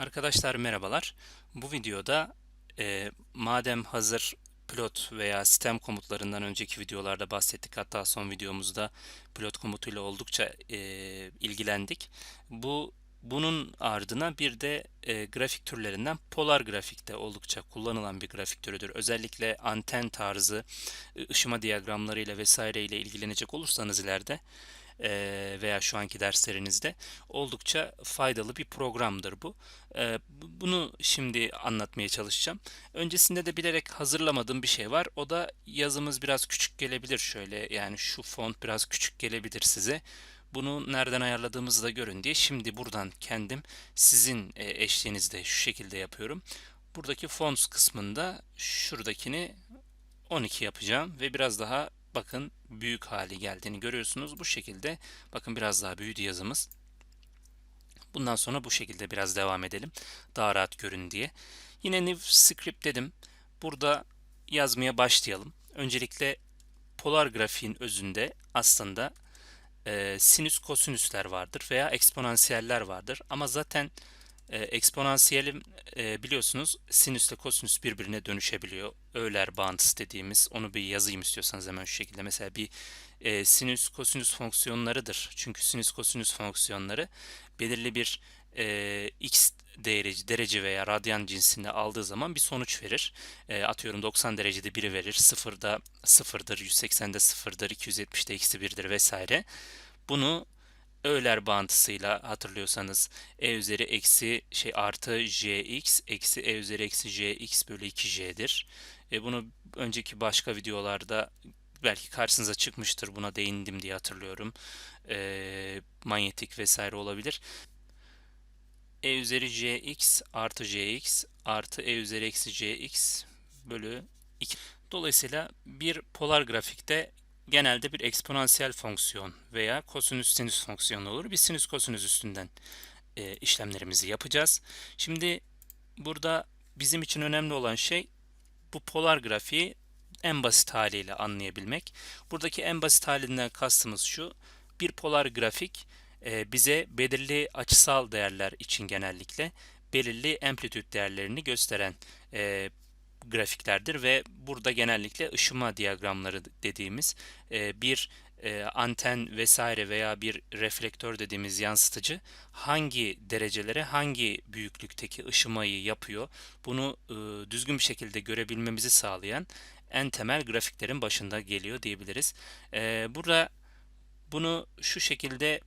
Arkadaşlar merhabalar. Bu videoda e, madem hazır plot veya sistem komutlarından önceki videolarda bahsettik hatta son videomuzda plot komutuyla oldukça e, ilgilendik. Bu bunun ardına bir de e, grafik türlerinden polar grafikte oldukça kullanılan bir grafik türüdür. Özellikle anten tarzı ışıma diyagramlarıyla vesaireyle ilgilenecek olursanız ileride veya şu anki derslerinizde oldukça faydalı bir programdır bu. Bunu şimdi anlatmaya çalışacağım. Öncesinde de bilerek hazırlamadığım bir şey var. O da yazımız biraz küçük gelebilir şöyle. Yani şu font biraz küçük gelebilir size. Bunu nereden ayarladığımızı da görün diye şimdi buradan kendim sizin eşliğinizde şu şekilde yapıyorum. Buradaki fonts kısmında şuradakini 12 yapacağım ve biraz daha bakın büyük hali geldiğini görüyorsunuz. Bu şekilde bakın biraz daha büyüdü yazımız. Bundan sonra bu şekilde biraz devam edelim. Daha rahat görün diye. Yine new script dedim. Burada yazmaya başlayalım. Öncelikle polar grafiğin özünde aslında e, sinüs kosinüsler vardır veya eksponansiyeller vardır. Ama zaten e, e, biliyorsunuz sinüsle kosinüs birbirine dönüşebiliyor. Euler bağıntısı dediğimiz onu bir yazayım istiyorsanız hemen şu şekilde. Mesela bir e, sinüs kosinüs fonksiyonlarıdır. Çünkü sinüs kosinüs fonksiyonları belirli bir e, x derece, derece veya radyan cinsinde aldığı zaman bir sonuç verir. E, atıyorum 90 derecede biri verir, 0'da 0'dır, 180'de 0'dır, 270'de eksi 1'dir vesaire. Bunu Euler bağıntısıyla hatırlıyorsanız e üzeri eksi şey artı jx eksi e üzeri eksi jx bölü 2j'dir. E bunu önceki başka videolarda belki karşınıza çıkmıştır buna değindim diye hatırlıyorum. E, manyetik vesaire olabilir. e üzeri jx artı jx artı e üzeri eksi jx bölü 2. Dolayısıyla bir polar grafikte genelde bir eksponansiyel fonksiyon veya kosinüs sinüs fonksiyonu olur. Biz sinüs kosinüs üstünden e, işlemlerimizi yapacağız. Şimdi burada bizim için önemli olan şey bu polar grafiği en basit haliyle anlayabilmek. Buradaki en basit halinden kastımız şu. Bir polar grafik e, bize belirli açısal değerler için genellikle belirli amplitüt değerlerini gösteren e, grafiklerdir ve burada genellikle ışıma diyagramları dediğimiz e, bir e, anten vesaire veya bir reflektör dediğimiz yansıtıcı hangi derecelere hangi büyüklükteki ışımayı yapıyor bunu e, düzgün bir şekilde görebilmemizi sağlayan en temel grafiklerin başında geliyor diyebiliriz. Burada bunu şu şekilde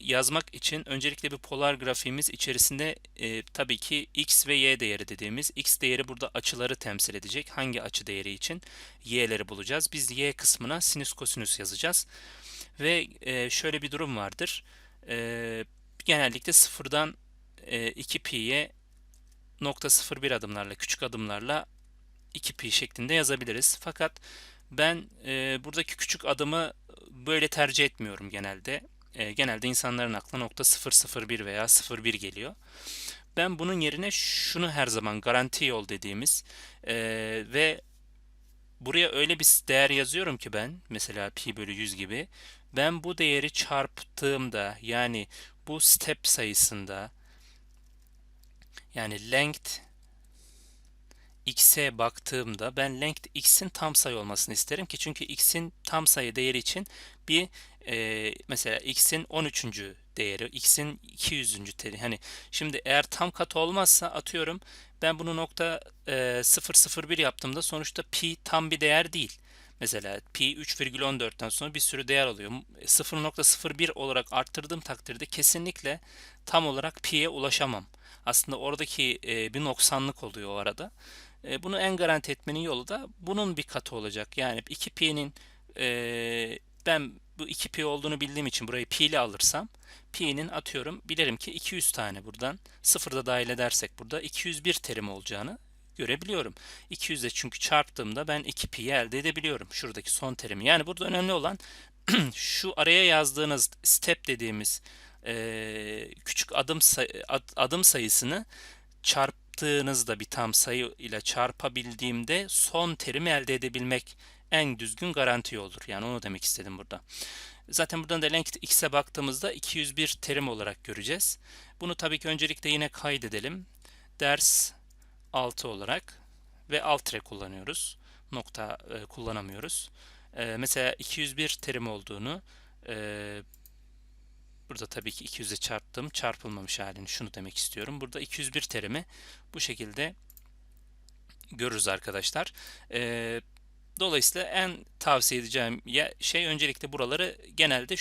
yazmak için öncelikle bir polar grafiğimiz içerisinde e, tabii ki x ve y değeri dediğimiz x değeri burada açıları temsil edecek. Hangi açı değeri için y'leri bulacağız. Biz y kısmına sinüs kosinüs yazacağız. Ve e, şöyle bir durum vardır. E, genellikle sıfırdan e, 2 pi'ye nokta 0,1 adımlarla küçük adımlarla 2 pi şeklinde yazabiliriz. Fakat ben e, buradaki küçük adımı böyle tercih etmiyorum genelde e, genelde insanların aklına nokta 001 veya 01 geliyor. Ben bunun yerine şunu her zaman garanti yol dediğimiz e, ve buraya öyle bir değer yazıyorum ki ben mesela pi bölü 100 gibi ben bu değeri çarptığımda yani bu step sayısında yani length x'e baktığımda ben length x'in tam sayı olmasını isterim ki çünkü x'in tam sayı değeri için bir e, mesela x'in 13. değeri, x'in 200. teri. Hani şimdi eğer tam katı olmazsa atıyorum ben bunu nokta e, 001 yaptığımda sonuçta pi tam bir değer değil. Mesela pi 3,14'ten sonra bir sürü değer alıyor. 0.01 olarak arttırdığım takdirde kesinlikle tam olarak pi'ye ulaşamam. Aslında oradaki e, bir noksanlık oluyor o arada. E, bunu en garanti etmenin yolu da bunun bir katı olacak. Yani 2 pi'nin e, ben bu 2 pi olduğunu bildiğim için burayı pi ile alırsam pi'nin atıyorum bilirim ki 200 tane buradan sıfırda dahil edersek burada 201 terim olacağını görebiliyorum. 200 ile çünkü çarptığımda ben 2 pi'yi elde edebiliyorum. Şuradaki son terimi. Yani burada önemli olan şu araya yazdığınız step dediğimiz e, küçük adım adım sayısını çarptığınızda bir tam sayı ile çarpabildiğimde son terimi elde edebilmek en düzgün garanti yoldur. Yani onu demek istedim burada. Zaten buradan da length x'e baktığımızda 201 terim olarak göreceğiz. Bunu tabii ki öncelikle yine kaydedelim. Ders 6 olarak ve alt tire kullanıyoruz. Nokta e, kullanamıyoruz. E, mesela 201 terim olduğunu e, burada tabii ki 200'e çarptım. Çarpılmamış halini şunu demek istiyorum. Burada 201 terimi bu şekilde görürüz arkadaşlar. E, Dolayısıyla en tavsiye edeceğim şey öncelikle buraları genelde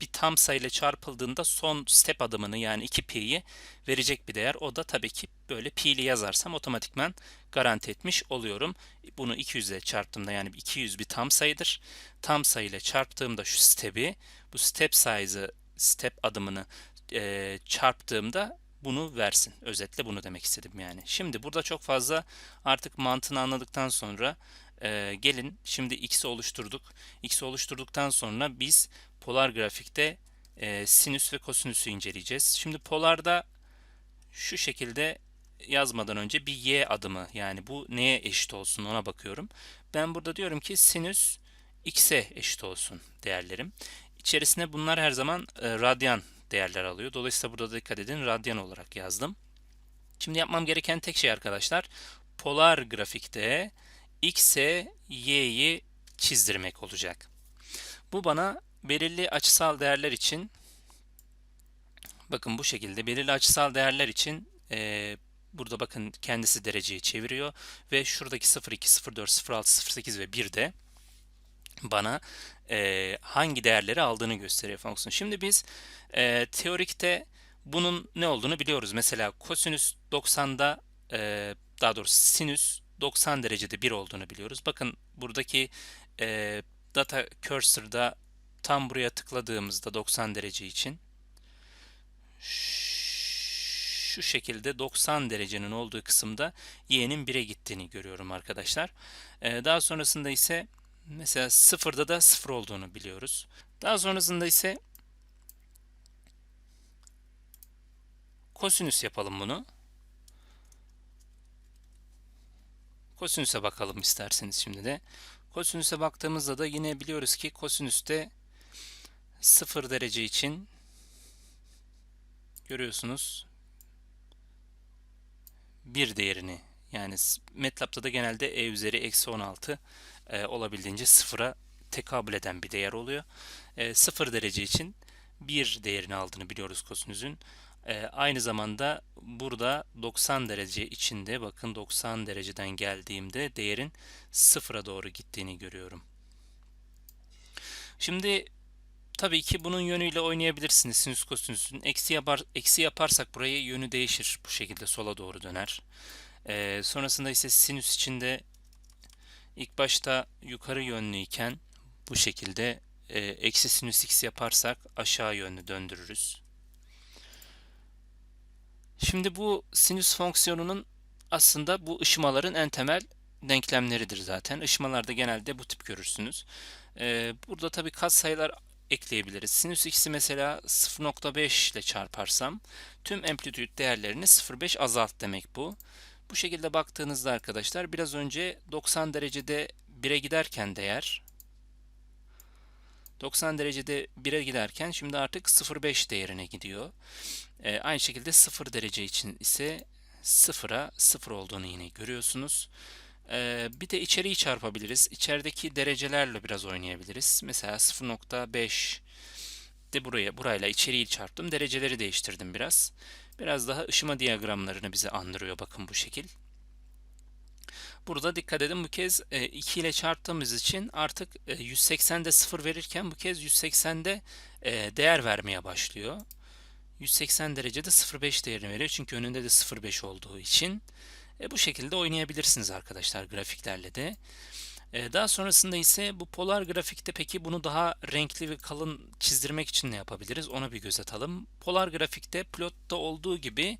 bir tam sayıyla çarpıldığında son step adımını yani 2pi'yi verecek bir değer. O da tabii ki böyle pi'li yazarsam otomatikman garanti etmiş oluyorum. Bunu 200 ile çarptığımda yani 200 bir tam sayıdır. Tam sayıyla çarptığımda şu step'i bu step size'ı step adımını e, çarptığımda bunu versin. Özetle bunu demek istedim yani. Şimdi burada çok fazla artık mantığını anladıktan sonra e, gelin şimdi x'i oluşturduk. X'i oluşturduktan sonra biz polar grafikte e, sinüs ve kosinüsü inceleyeceğiz. Şimdi polarda şu şekilde yazmadan önce bir y adımı yani bu neye eşit olsun ona bakıyorum. Ben burada diyorum ki sinüs x'e eşit olsun değerlerim. İçerisine bunlar her zaman e, radyan değerler alıyor. Dolayısıyla burada dikkat edin radyan olarak yazdım. Şimdi yapmam gereken tek şey arkadaşlar polar grafikte x'e y'yi çizdirmek olacak. Bu bana belirli açısal değerler için bakın bu şekilde belirli açısal değerler için e, burada bakın kendisi dereceyi çeviriyor ve şuradaki 02, 04, 06, 08 ve 1 de bana e, hangi değerleri aldığını gösteriyor fonksiyon. Şimdi biz e, teorikte bunun ne olduğunu biliyoruz. Mesela kosinüs 90'da e, daha doğrusu sinüs 90 derecede 1 olduğunu biliyoruz. Bakın buradaki e, data cursor'da tam buraya tıkladığımızda 90 derece için şu şekilde 90 derecenin olduğu kısımda y'nin 1'e gittiğini görüyorum arkadaşlar. E, daha sonrasında ise mesela 0'da da 0 olduğunu biliyoruz. Daha sonrasında ise kosinüs yapalım bunu. Kosinüse bakalım isterseniz şimdi de. Kosinüse baktığımızda da yine biliyoruz ki kosinüste 0 derece için görüyorsunuz bir değerini yani MATLAB'da da genelde e üzeri eksi 16 e, olabildiğince sıfıra tekabül eden bir değer oluyor. E, 0 derece için bir değerini aldığını biliyoruz kosinüsün. Ee, aynı zamanda burada 90 derece içinde bakın 90 dereceden geldiğimde değerin sıfıra doğru gittiğini görüyorum. Şimdi tabii ki bunun yönüyle oynayabilirsiniz sinüs kosinüsün. Eksi, yapar, eksi yaparsak burayı yönü değişir. Bu şekilde sola doğru döner. Ee, sonrasında ise sinüs içinde ilk başta yukarı yönlü iken bu şekilde e, eksi sinüs x yaparsak aşağı yönlü döndürürüz. Şimdi bu sinüs fonksiyonunun aslında bu ışımaların en temel denklemleridir zaten. Işımalarda genelde bu tip görürsünüz. Ee, burada tabii sayılar ekleyebiliriz. Sinüs x'i mesela 0.5 ile çarparsam tüm amplitüt değerlerini 0.5 azalt demek bu. Bu şekilde baktığınızda arkadaşlar biraz önce 90 derecede 1'e giderken değer 90 derecede 1'e giderken şimdi artık 0.5 değerine gidiyor. E, aynı şekilde 0 derece için ise 0'a 0 olduğunu yine görüyorsunuz. E, bir de içeriği çarpabiliriz. İçerideki derecelerle biraz oynayabiliriz. Mesela 0.5 de buraya burayla içeriği çarptım. Dereceleri değiştirdim biraz. Biraz daha ışıma diyagramlarını bize andırıyor bakın bu şekil. Burada dikkat edin bu kez 2 e, ile çarptığımız için artık 180'de 0 verirken bu kez 180'de e, değer vermeye başlıyor. 180 derecede 0.5 değerini veriyor. Çünkü önünde de 0.5 olduğu için. E, bu şekilde oynayabilirsiniz arkadaşlar grafiklerle de. E, daha sonrasında ise bu polar grafikte peki bunu daha renkli ve kalın çizdirmek için ne yapabiliriz? Ona bir göz atalım. Polar grafikte plotta olduğu gibi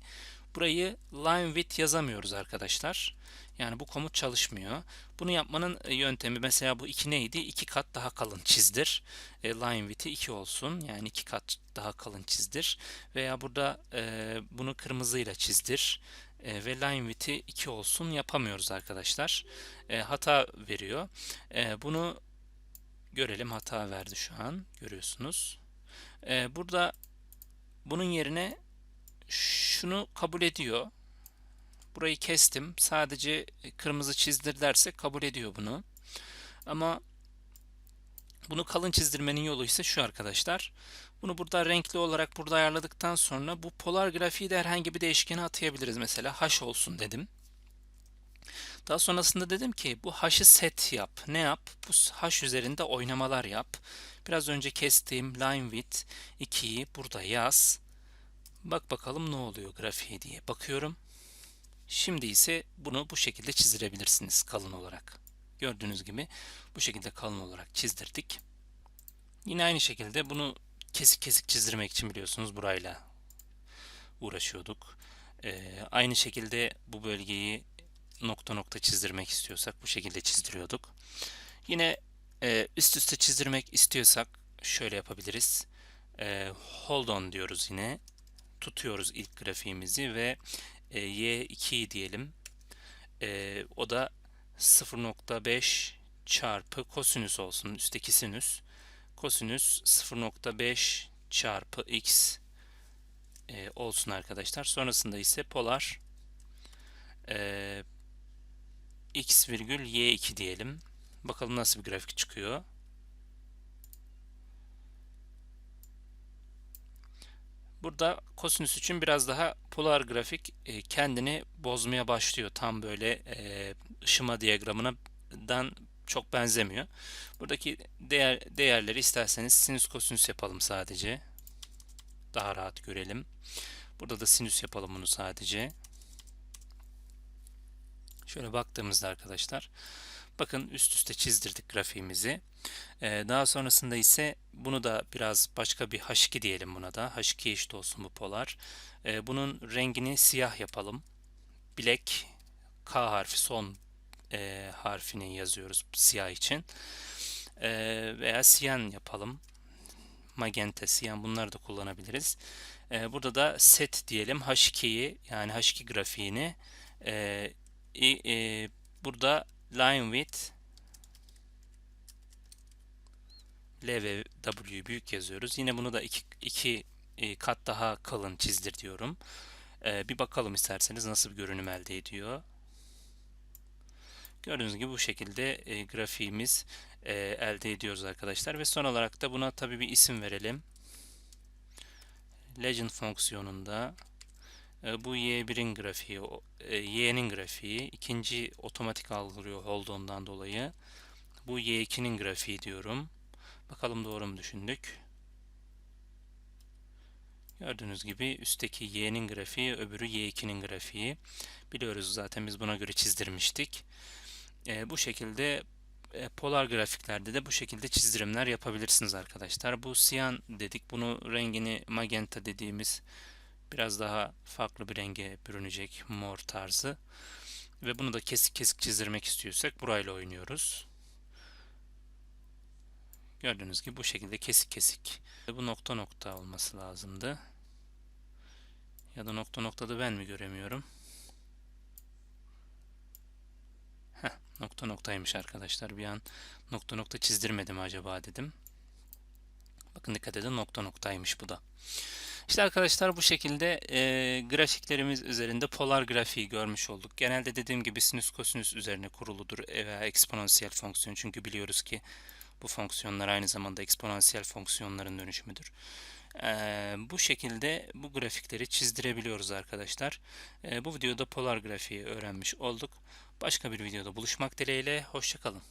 burayı line width yazamıyoruz arkadaşlar. Yani bu komut çalışmıyor. Bunu yapmanın e, yöntemi mesela bu 2 neydi? 2 kat daha kalın çizdir. E, line width'i 2 olsun. Yani 2 kat daha kalın çizdir. Veya burada e, bunu kırmızıyla çizdir. E, ve line width'i 2 olsun yapamıyoruz arkadaşlar. E, hata veriyor. E, bunu görelim hata verdi şu an görüyorsunuz. Ee, burada bunun yerine şunu kabul ediyor. Burayı kestim. Sadece kırmızı çizdir derse kabul ediyor bunu. Ama bunu kalın çizdirmenin yolu ise şu arkadaşlar. Bunu burada renkli olarak burada ayarladıktan sonra bu polar grafiği de herhangi bir değişkene atayabiliriz. Mesela h olsun dedim. Daha sonrasında dedim ki bu h'ı set yap. Ne yap? Bu h üzerinde oynamalar yap. Biraz önce kestiğim line width 2'yi burada yaz. Bak bakalım ne oluyor grafiğe diye bakıyorum. Şimdi ise bunu bu şekilde çizdirebilirsiniz kalın olarak. Gördüğünüz gibi bu şekilde kalın olarak çizdirdik. Yine aynı şekilde bunu kesik kesik çizdirmek için biliyorsunuz burayla uğraşıyorduk. Ee, aynı şekilde bu bölgeyi nokta nokta çizdirmek istiyorsak bu şekilde çizdiriyorduk. Yine e, üst üste çizdirmek istiyorsak şöyle yapabiliriz. E, hold on diyoruz yine. Tutuyoruz ilk grafiğimizi ve e, y2 diyelim. E, o da 0.5 çarpı kosinüs olsun. Üstteki sinüs. Kosinüs 0.5 çarpı x e, olsun arkadaşlar. Sonrasında ise polar e, x virgül y2 diyelim. Bakalım nasıl bir grafik çıkıyor. Burada kosinüs için biraz daha polar grafik e, kendini bozmaya başlıyor. Tam böyle e, ışıma diyagramından çok benzemiyor. Buradaki değer, değerleri isterseniz sinüs kosinüs yapalım sadece. Daha rahat görelim. Burada da sinüs yapalım bunu sadece. Şöyle baktığımızda arkadaşlar bakın üst üste çizdirdik grafiğimizi. Ee, daha sonrasında ise bunu da biraz başka bir H2 diyelim buna da. H2 eşit olsun bu polar. Ee, bunun rengini siyah yapalım. Black K harfi son e, harfini yazıyoruz siyah için. E, veya siyan yapalım. Magenta, siyan bunları da kullanabiliriz. Burada da set diyelim. H2'yi yani H2 grafiğini e, burada line width L ve W'yu büyük yazıyoruz. Yine bunu da iki, iki e, kat daha kalın çizdir diyorum. E, bir bakalım isterseniz nasıl bir görünüm elde ediyor. Gördüğünüz gibi bu şekilde e, grafiğimiz elde ediyoruz arkadaşlar. Ve son olarak da buna tabi bir isim verelim. Legend fonksiyonunda bu y1'in grafiği, e, y'nin grafiği, ikinci otomatik algılıyor olduğundan dolayı. Bu y2'nin grafiği diyorum. Bakalım doğru mu düşündük? Gördüğünüz gibi üstteki y'nin grafiği, öbürü y2'nin grafiği. Biliyoruz zaten biz buna göre çizdirmiştik. E, bu şekilde e, polar grafiklerde de bu şekilde çizdirimler yapabilirsiniz arkadaşlar. Bu siyan dedik. Bunu rengini magenta dediğimiz biraz daha farklı bir renge bürünecek mor tarzı. Ve bunu da kesik kesik çizdirmek istiyorsak burayla oynuyoruz. Gördüğünüz gibi bu şekilde kesik kesik. Bu nokta nokta olması lazımdı. Ya da nokta noktada ben mi göremiyorum? Heh, nokta noktaymış arkadaşlar. Bir an nokta nokta çizdirmedim acaba dedim. Bakın dikkat edin nokta noktaymış bu da. İşte arkadaşlar bu şekilde e, grafiklerimiz üzerinde polar grafiği görmüş olduk. Genelde dediğim gibi sinüs kosinüs üzerine kuruludur veya eksponansiyel fonksiyon. Çünkü biliyoruz ki bu fonksiyonlar aynı zamanda eksponansiyel fonksiyonların dönüşümüdür. Ee, bu şekilde bu grafikleri çizdirebiliyoruz arkadaşlar. Ee, bu videoda polar grafiği öğrenmiş olduk. Başka bir videoda buluşmak dileğiyle. Hoşçakalın.